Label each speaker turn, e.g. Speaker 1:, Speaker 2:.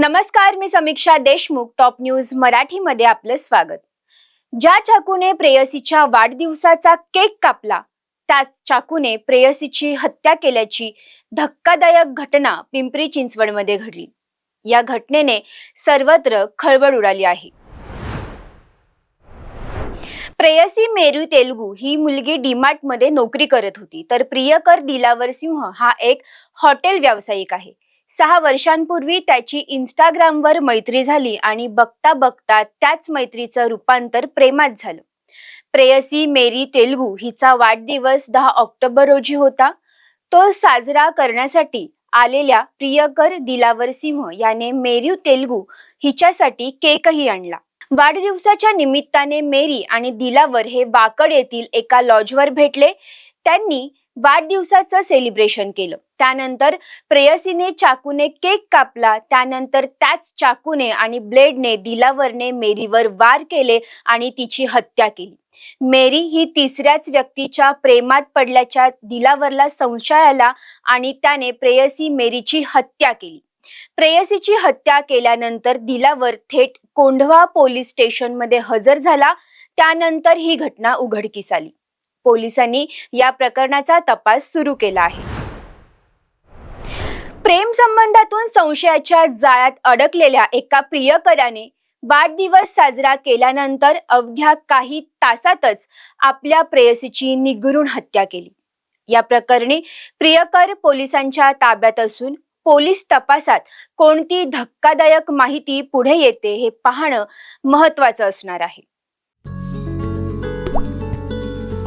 Speaker 1: नमस्कार मी समीक्षा Deshmukh top news मराठीमध्ये आपलं स्वागत. ज्या चाकूने प्रेयसीच्या वाढदिवसाचा केक कापला त्याच चाकूने प्रेयसीची हत्या केल्याची धक्कादायक घटना पिंपरी चिंचवडमध्ये घडली. या घटनेने सर्वत्र खळबळ उडाली आहे. प्रेयसी मेरू तेलगू ही मुलगी डीमार्टमध्ये नोकरी करत होती तर प्रियकर दिलावर सिंह हा एक हॉटेल व्यावसायिक आहे. सहा वर्षांपूर्वी त्याची इंस्टाग्रामवर मैत्री झाली आणि बघता बघता त्याच मैत्रीचं रूपांतर प्रेमात झालं. प्रेयसी मेरी तेलगू हिचा वाढदिवस दहा ऑक्टोबर रोजी होता. तो साजरा करण्यासाठी आलेल्या प्रियकर दिलावर सिंह याने मेरी तेलगू हिच्यासाठी केकही आणला. वाढदिवसाच्या निमित्ताने मेरी आणि दिलावर हे वाकड येथील एका लॉजवर भेटले. त्यांनी वाढदिवसाचं सेलिब्रेशन केलं. त्यानंतर प्रेयसीने चाकूने केक कापला. त्यानंतर त्याच चाकूने आणि ब्लेडने दिलावरने मेरीवर वार केले आणि तिची हत्या केली. मेरी ही तिसऱ्याच व्यक्तीच्या प्रेमात पडल्याच्या दिलावरला संशय आला आणि त्याने प्रेयसी मेरीची हत्या केली. प्रेयसीची हत्या केल्यानंतर दिलावर थेट कोंढवा पोलीस स्टेशनमध्ये हजर झाला. त्यानंतर ही घटना उघडकीस आली. पोलिसांनी या प्रकरणाचा तपास सुरू केला आहे. प्रेम संबंधातून संशयाच्या जाळ्यात अडकलेल्या एका प्रियकराने वाढदिवस साजरा केल्यानंतर अवघ्या काही तासातच आपल्या प्रेयसीची निगुरून हत्या केली. या प्रकरणी प्रियकर पोलिसांच्या ताब्यात असून पोलीस तपासात कोणती धक्कादायक माहिती पुढे येते हे पाहणं महत्वाचं असणार आहे.